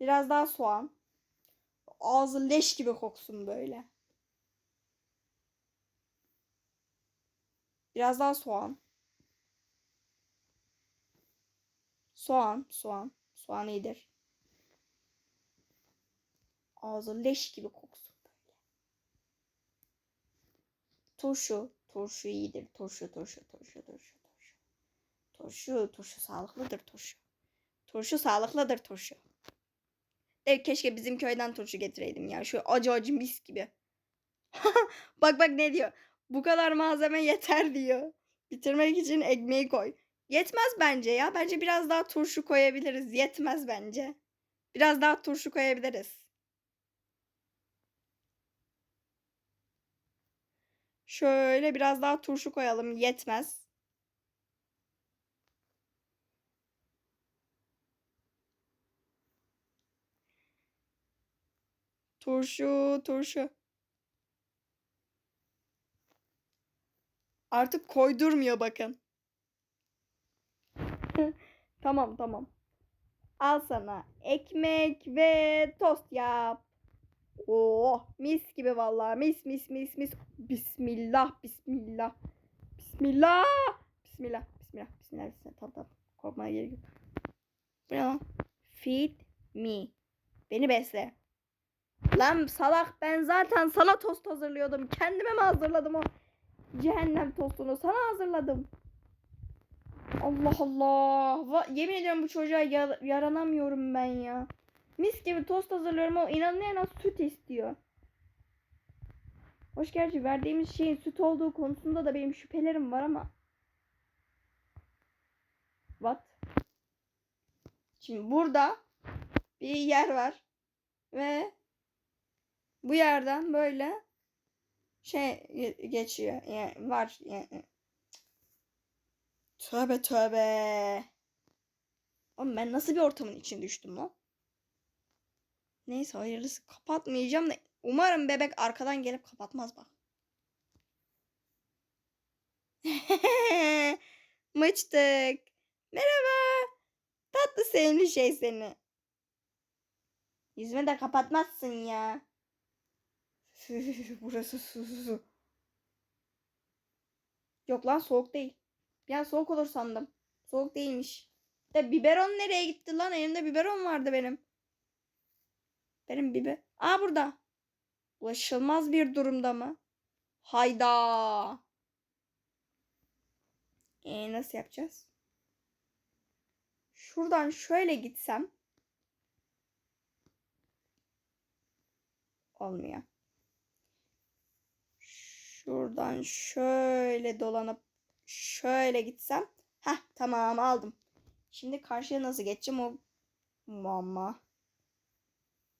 Biraz daha soğan. Ağzı leş gibi koksun böyle. Biraz daha soğan. Soğan, soğan. Soğan iyidir. Ağzı leş gibi koksun böyle. Turşu. Turşu iyidir. Turşu, turşu, turşu, turşu, turşu. Turşu, turşu sağlıklıdır turşu. Turşu sağlıklıdır turşu. De keşke bizim köyden turşu getireydim ya. Şu acı acı mis gibi. bak bak ne diyor. Bu kadar malzeme yeter diyor. Bitirmek için ekmeği koy. Yetmez bence ya. Bence biraz daha turşu koyabiliriz. Yetmez bence. Biraz daha turşu koyabiliriz. Şöyle biraz daha turşu koyalım. Yetmez. Turşu, turşu. Artık koydurmuyor bakın. tamam tamam. Al sana ekmek ve tost yap. Oh mis gibi vallahi mis mis mis mis. Bismillah bismillah. Bismillah. Bismillah bismillah bismillah. bismillah. Tamam tamam. Korkmaya gerek yok. Bu ne lan? Feed me. Beni besle. Lan salak ben zaten sana tost hazırlıyordum. Kendime mi hazırladım o cehennem tostunu? Sana hazırladım. Allah Allah. Va- Yemin ediyorum bu çocuğa ya- yaranamıyorum ben ya. Mis gibi tost hazırlıyorum o inanmayan süt istiyor. Hoş gerçi verdiğimiz şeyin süt olduğu konusunda da benim şüphelerim var ama. What? Şimdi burada bir yer var ve bu yerden böyle şey ge- geçiyor. Yani var yani. Tövbe tövbe. Oğlum ben nasıl bir ortamın içine düştüm lan? Neyse hayırlısı kapatmayacağım da umarım bebek arkadan gelip kapatmaz bak. Mıçtık. Merhaba. Tatlı sevimli şey seni. Yüzüme de kapatmazsın ya. Burası su su su. Yok lan soğuk değil. Bir soğuk olur sandım. Soğuk değilmiş. De biberon nereye gitti lan? Elimde biberon vardı benim. Benim biber. Aa burada. Ulaşılmaz bir durumda mı? Hayda. Ee, nasıl yapacağız? Şuradan şöyle gitsem. Olmuyor. Şuradan şöyle dolanıp şöyle gitsem. Heh tamam aldım. Şimdi karşıya nasıl geçeceğim o muamma.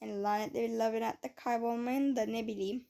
Yani lanetli bir labirentte kaybolmayın da ne bileyim.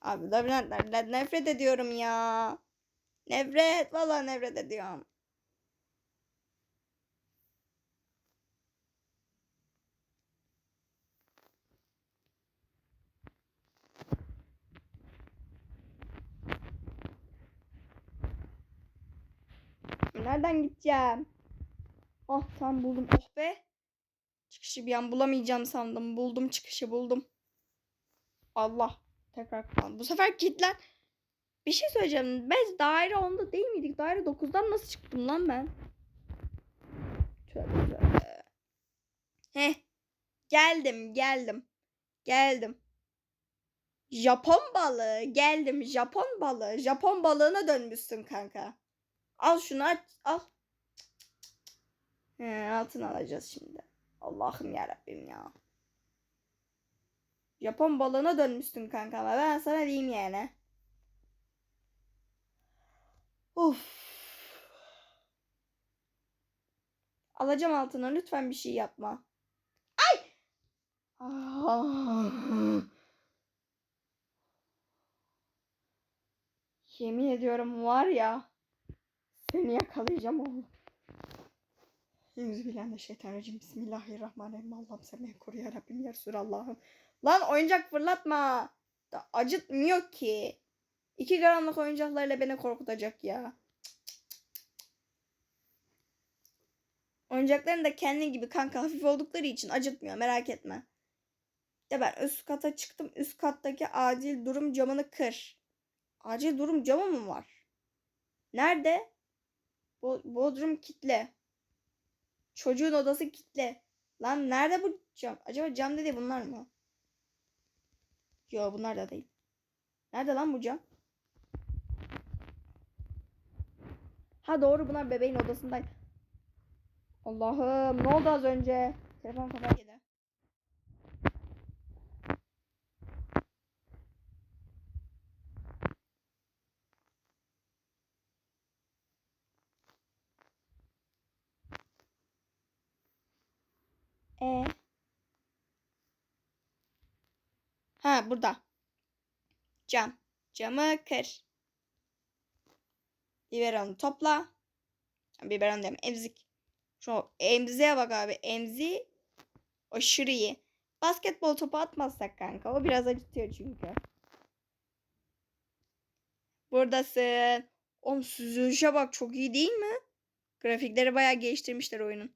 Abi labirentlerden nefret ediyorum ya. Nefret. Vallahi nefret ediyorum. Nereden gideceğim? Oh tam buldum. Oh be. Çıkışı bir an bulamayacağım sandım. Buldum çıkışı buldum. Allah. Tekrar kapandı. Bu sefer kilitlen. Bir şey söyleyeceğim. Biz daire 10'da değil miydik? Daire 9'dan nasıl çıktım lan ben? Tövbe. Heh. Geldim geldim. Geldim. Japon balığı. Geldim. Japon balığı. Japon balığına dönmüşsün kanka. Al şunu aç. Al. He, altın alacağız şimdi. Allah'ım yarabbim ya. Japon balığına dönmüşsün kanka ben sana diyeyim yani. Uf. Alacağım altına lütfen bir şey yapma. Ay! Ah. Yemin ediyorum var ya seni yakalayacağım oğlum. Euzubillahimineşşeytanirracim. Bismillahirrahmanirrahim. Allah'ım sen beni koru ya Rabbim ya Resulallah'ım. Lan oyuncak fırlatma. Da acıtmıyor ki. 2 gramlık oyuncaklarla beni korkutacak ya. Oyuncakların da kendi gibi kanka hafif oldukları için acıtmıyor merak etme. De ben üst kata çıktım. Üst kattaki acil durum camını kır. Acil durum camı mı var? Nerede? Bo Bodrum kitle. Çocuğun odası kitle. Lan nerede bu cam? Acaba cam dedi bunlar mı? Yo bunlar da değil. Nerede lan bu cam? Ha doğru bunlar bebeğin odasındaydı. Allah'ım ne oldu az önce? Telefon kafaya yedi. Ha burada. Cam. Camı kır. Biberonu topla. Biberon deme emzik. Şu emziğe bak abi. Emzi aşırı iyi. Basketbol topu atmazsak kanka. O biraz acıtıyor çünkü. Buradasın. Oğlum süzülüşe bak çok iyi değil mi? Grafikleri bayağı geliştirmişler oyunun.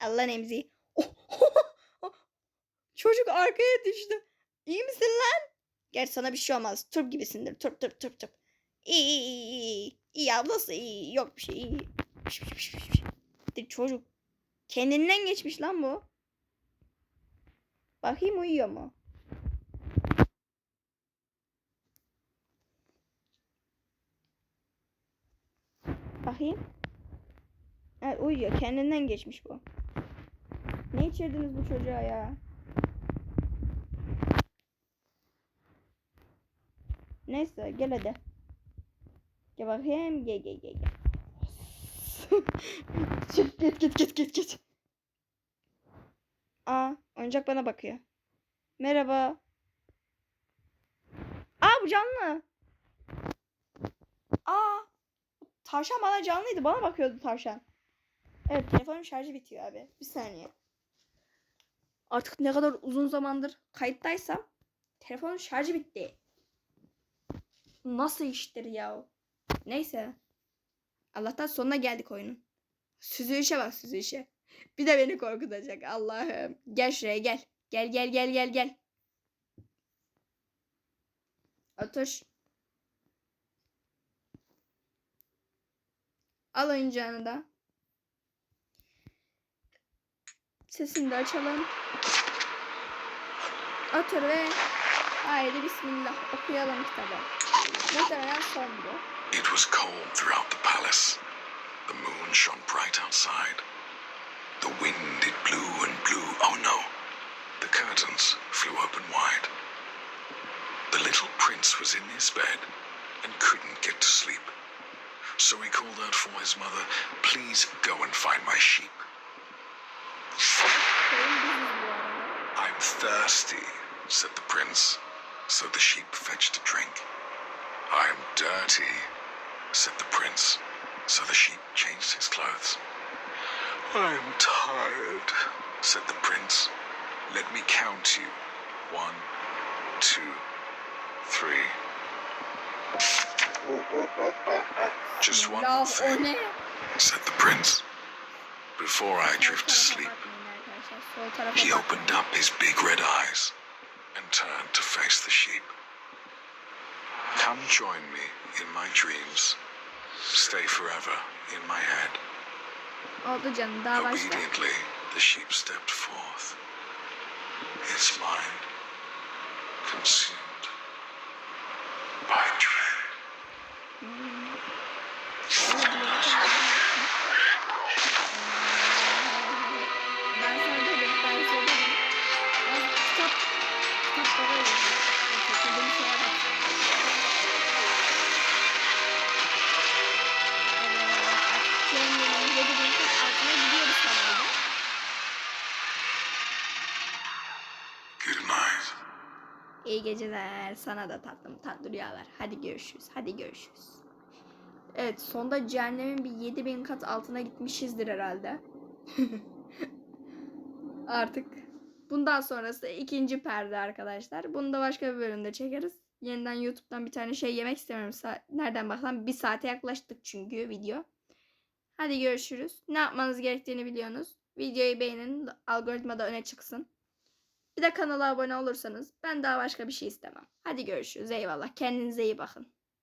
Allah emziği. Çocuk arkaya düştü. İyi misin lan? Gel sana bir şey olmaz. Turp gibisindir. Turp turp turp turp. İyi iyi iyi iyi. Ablası iyi. Yok bir şey iyi. Piş, Çocuk. Kendinden geçmiş lan bu. Bakayım uyuyor mu? Bakayım. Evet uyuyor. Kendinden geçmiş bu. Ne içirdiniz bu çocuğa ya? Neyse gel hadi. Gel bakayım. Gel gel gel gel. git git git git git git. Aa oyuncak bana bakıyor. Merhaba. Aa bu canlı. Aa tavşan bana canlıydı. Bana bakıyordu tavşan. Evet telefonun şarjı bitiyor abi. Bir saniye. Artık ne kadar uzun zamandır kayıttaysam telefonun şarjı bitti. Nasıl iştir ya? Neyse. Allah'tan sonuna geldik oyunun. Süzülüşe bak süzülüşe. Bir de beni korkutacak Allah'ım. Gel şuraya gel. Gel gel gel gel gel. Otur. Al oyuncağını da. Sesini de açalım. Otur ve haydi bismillah okuyalım kitabı. It was cold throughout the palace. The moon shone bright outside. The wind it blew and blew. Oh no! The curtains flew open wide. The little prince was in his bed and couldn't get to sleep. So he called out for his mother, Please go and find my sheep. I'm thirsty, said the prince. So the sheep fetched a drink. I'm dirty, said the prince. So the sheep changed his clothes. I'm tired, said the prince. Let me count you. One, two, three. Just one more thing, said the prince. Before I drift to sleep. bakmayın arkadaşlar. Sol tarafa He opened up his big red eyes and turned to face the sheep. Come join me in my dreams. Stay forever in my head. Oldu canım daha başla. Obediently, the sheep stepped forth. Its mind consumed by dread. İyi geceler. Sana da tatlım tatlı rüyalar. Hadi görüşürüz. Hadi görüşürüz. Evet sonda cehennemin bir 7000 kat altına gitmişizdir herhalde. Artık bundan sonrası ikinci perde arkadaşlar. Bunu da başka bir bölümde çekeriz. Yeniden YouTube'dan bir tane şey yemek istemiyorum. Sa- Nereden baksam bir saate yaklaştık çünkü video. Hadi görüşürüz. Ne yapmanız gerektiğini biliyorsunuz. Videoyu beğenin. Algoritmada öne çıksın. Bir de kanala abone olursanız ben daha başka bir şey istemem. Hadi görüşürüz. Eyvallah. Kendinize iyi bakın.